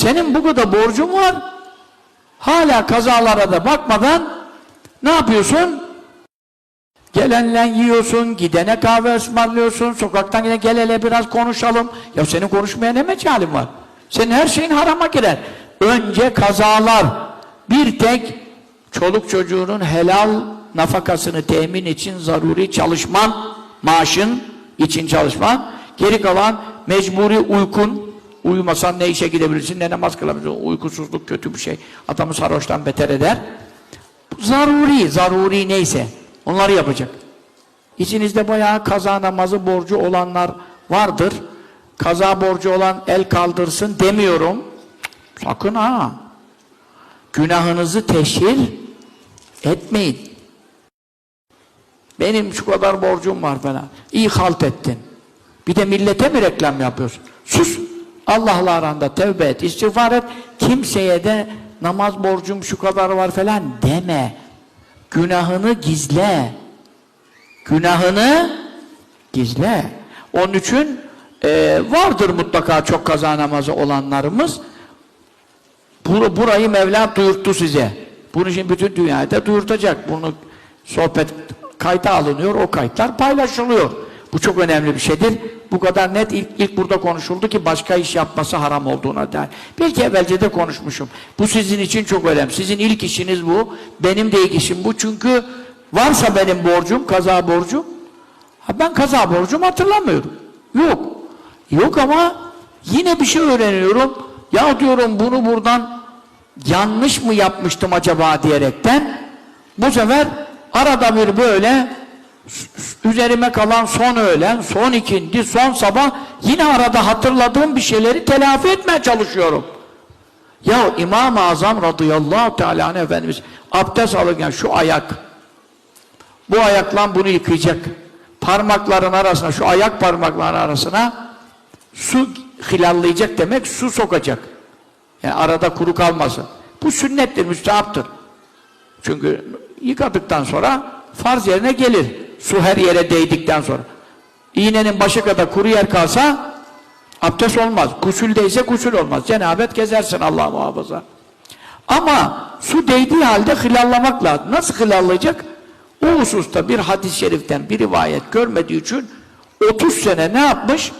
Senin bu kadar borcun var. Hala kazalara da bakmadan ne yapıyorsun? Gelenle yiyorsun, gidene kahve ısmarlıyorsun, sokaktan gidene gel hele biraz konuşalım. Ya senin konuşmaya ne mecalin var? Senin her şeyin harama girer. Önce kazalar, bir tek çoluk çocuğunun helal nafakasını temin için zaruri çalışman, maaşın için çalışman, geri kalan mecburi uykun, uyumasan ne işe gidebilirsin, ne namaz kılabilirsin, uykusuzluk kötü bir şey, adamı sarhoştan beter eder. Zaruri, zaruri neyse. Onları yapacak. İçinizde bayağı kaza namazı borcu olanlar vardır. Kaza borcu olan el kaldırsın demiyorum. Sakın ha. Günahınızı teşhir etmeyin. Benim şu kadar borcum var falan. İyi halt ettin. Bir de millete mi reklam yapıyorsun? Sus! Allah'la aranda tevbe et, istiğfar et. Kimseye de namaz borcum şu kadar var falan deme. Günahını gizle. Günahını gizle. Onun için e, vardır mutlaka çok kaza namazı olanlarımız. Bur burayı Mevla duyurttu size. Bunu şimdi bütün dünyada duyurtacak. Bunu sohbet kayda alınıyor, o kayıtlar paylaşılıyor. Bu çok önemli bir şeydir. Bu kadar net ilk, ilk burada konuşuldu ki başka iş yapması haram olduğuna dair. Belki evvelce de konuşmuşum. Bu sizin için çok önemli. Sizin ilk işiniz bu. Benim de ilk işim bu. Çünkü varsa benim borcum, kaza borcum, ha ben kaza borcum hatırlamıyorum. Yok. Yok ama yine bir şey öğreniyorum. Ya diyorum bunu buradan yanlış mı yapmıştım acaba diyerekten bu sefer arada bir böyle üzerime kalan son öğlen, son ikindi, son sabah yine arada hatırladığım bir şeyleri telafi etmeye çalışıyorum. Ya İmam-ı Azam radıyallahu teala Efendimiz abdest alırken şu ayak bu ayakla bunu yıkayacak. Parmakların arasına, şu ayak parmakların arasına su hilallayacak demek, su sokacak. Yani arada kuru kalmasın. Bu sünnettir, müstehaptır. Çünkü yıkadıktan sonra farz yerine gelir. Su her yere değdikten sonra. İğnenin başı kadar kuru yer kalsa abdest olmaz. Gusüldeyse gusül olmaz. Cenabet gezersin Allah muhafaza. Ama su değdiği halde hilallamak lazım. Nasıl hilallayacak? O hususta bir hadis-i şeriften bir rivayet görmediği için 30 sene ne yapmış?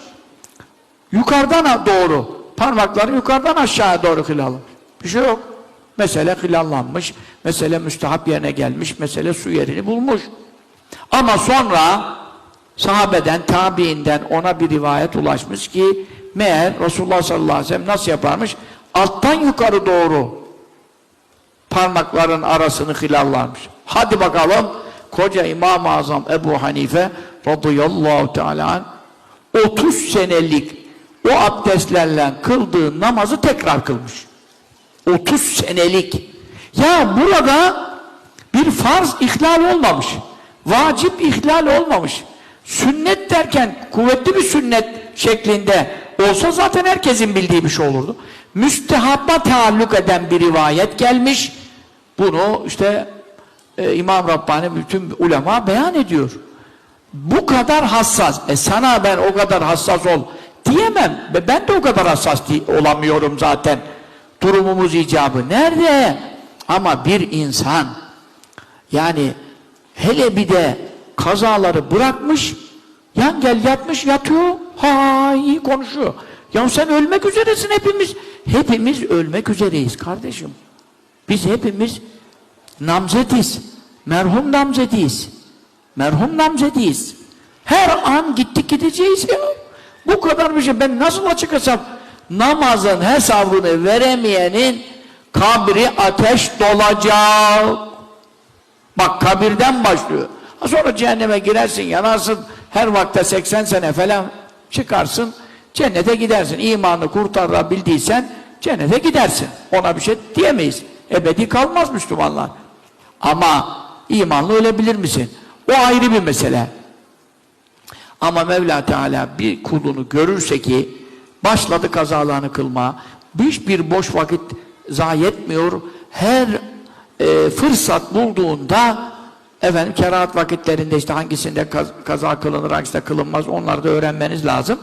Yukarıdan doğru, parmakları yukarıdan aşağıya doğru hilallamış. Bir şey yok. Mesele hilallanmış, mesele müstahap yerine gelmiş, mesele su yerini bulmuş. Ama sonra sahabeden, tabiinden ona bir rivayet ulaşmış ki meğer Resulullah sallallahu aleyhi ve sellem nasıl yaparmış? Alttan yukarı doğru parmakların arasını hilallarmış. Hadi bakalım koca İmam-ı Azam Ebu Hanife radıyallahu teala anh, 30 senelik o abdestlerle kıldığı namazı tekrar kılmış. 30 senelik. Ya burada bir farz ihlal olmamış. Vacip ihlal olmamış. Sünnet derken kuvvetli bir sünnet şeklinde olsa zaten herkesin bildiği bir şey olurdu. Müstehabba taalluk eden bir rivayet gelmiş. Bunu işte e, İmam Rabbani bütün ulema beyan ediyor. Bu kadar hassas. E sana ben o kadar hassas ol diyemem. Ben de o kadar hassas olamıyorum zaten. Durumumuz icabı. Nerede? Ama bir insan yani hele bir de kazaları bırakmış yan gel yatmış yatıyor ha iyi konuşuyor. Ya sen ölmek üzeresin hepimiz. Hepimiz ölmek üzereyiz kardeşim. Biz hepimiz namzetiz. Merhum namzetiyiz. Merhum namzetiyiz. Her an gittik gideceğiz ya. Bu kadar bir şey. Ben nasıl açık? Namazın hesabını veremeyenin kabri ateş dolacak. Bak kabirden başlıyor. Sonra cehenneme girersin, yanarsın. Her vakte 80 sene falan çıkarsın. Cennete gidersin. İmanı kurtarabildiysen cennete gidersin. Ona bir şey diyemeyiz. Ebedi kalmaz Müslümanlar. Ama imanlı ölebilir misin? O ayrı bir mesele. Ama Mevla Teala bir kulunu görürse ki başladı kazalarını kılma, hiçbir boş vakit zayi etmiyor, her e, fırsat bulduğunda efendim kerahat vakitlerinde işte hangisinde kaz kaza kılınır, hangisinde kılınmaz onları da öğrenmeniz lazım.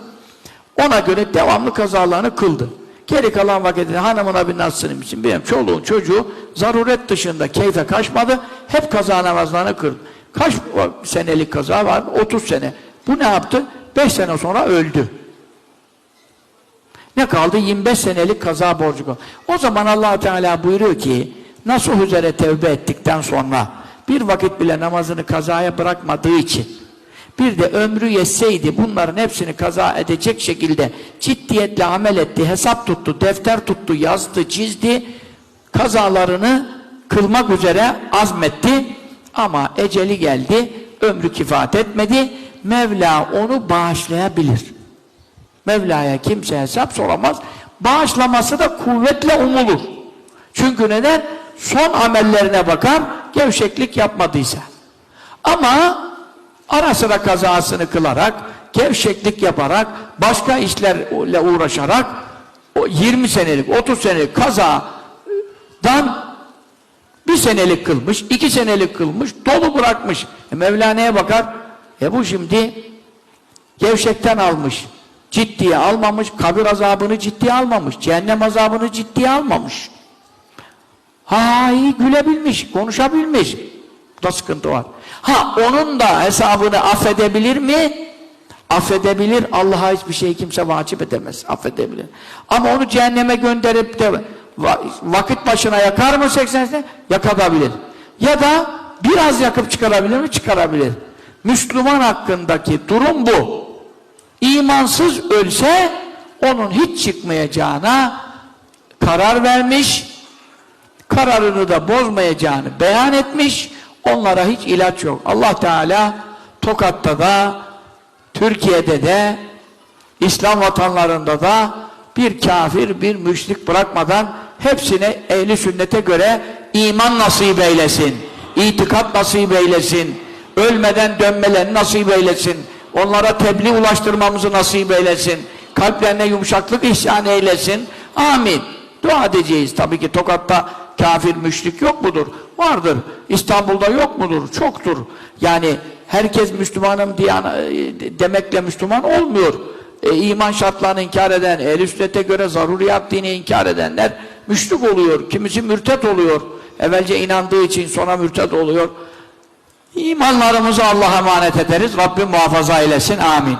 Ona göre devamlı kazalarını kıldı. Geri kalan vakitte hanımına bir nasılsın için benim çoluğun çocuğu zaruret dışında keyfe kaçmadı. Hep kaza namazlarını kırdı. Kaç senelik kaza var? 30 sene. Bu ne yaptı? 5 sene sonra öldü. Ne kaldı? 25 senelik kaza borcu kaldı. O zaman allah Teala buyuruyor ki nasıl üzere tevbe ettikten sonra bir vakit bile namazını kazaya bırakmadığı için bir de ömrü yetseydi bunların hepsini kaza edecek şekilde ciddiyetle amel etti, hesap tuttu, defter tuttu, yazdı, çizdi, kazalarını kılmak üzere azmetti ama eceli geldi, ömrü kifat etmedi, Mevla onu bağışlayabilir. Mevla'ya kimse hesap soramaz. Bağışlaması da kuvvetle umulur. Çünkü neden? Son amellerine bakar, gevşeklik yapmadıysa. Ama ara sıra kazasını kılarak, gevşeklik yaparak, başka işlerle uğraşarak, o 20 senelik, 30 senelik kazadan bir senelik kılmış, iki senelik kılmış, dolu bırakmış. E Mevla neye bakar? E bu şimdi gevşekten almış, ciddiye almamış, kabir azabını ciddiye almamış, cehennem azabını ciddiye almamış. Ha gülebilmiş, konuşabilmiş. Bu da sıkıntı var. Ha onun da hesabını affedebilir mi? Affedebilir. Allah'a hiçbir şey kimse vacip edemez. Affedebilir. Ama onu cehenneme gönderip de va- vakit başına yakar mı 80 sene? Yakabilir. Ya da biraz yakıp çıkarabilir mi? Çıkarabilir. Müslüman hakkındaki durum bu. İmansız ölse onun hiç çıkmayacağına karar vermiş, kararını da bozmayacağını beyan etmiş, onlara hiç ilaç yok. Allah Teala Tokat'ta da, Türkiye'de de, İslam vatanlarında da bir kafir, bir müşrik bırakmadan hepsine ehli sünnete göre iman nasip eylesin, itikat nasip eylesin, ölmeden dönmelerini nasip eylesin, onlara tebliğ ulaştırmamızı nasip eylesin, kalplerine yumuşaklık ihsan eylesin. Amin. Dua edeceğiz. Tabii ki Tokat'ta kafir, müşrik yok mudur? Vardır. İstanbul'da yok mudur? Çoktur. Yani herkes Müslümanım diye demekle Müslüman olmuyor. E, iman şartlarını inkar eden, ehl sünnete göre zaruriyat dini inkar edenler müşrik oluyor. Kimisi mürtet oluyor. Evvelce inandığı için sonra mürtet oluyor. İmanlarımızı Allah'a emanet ederiz. Rabbim muhafaza eylesin. Amin.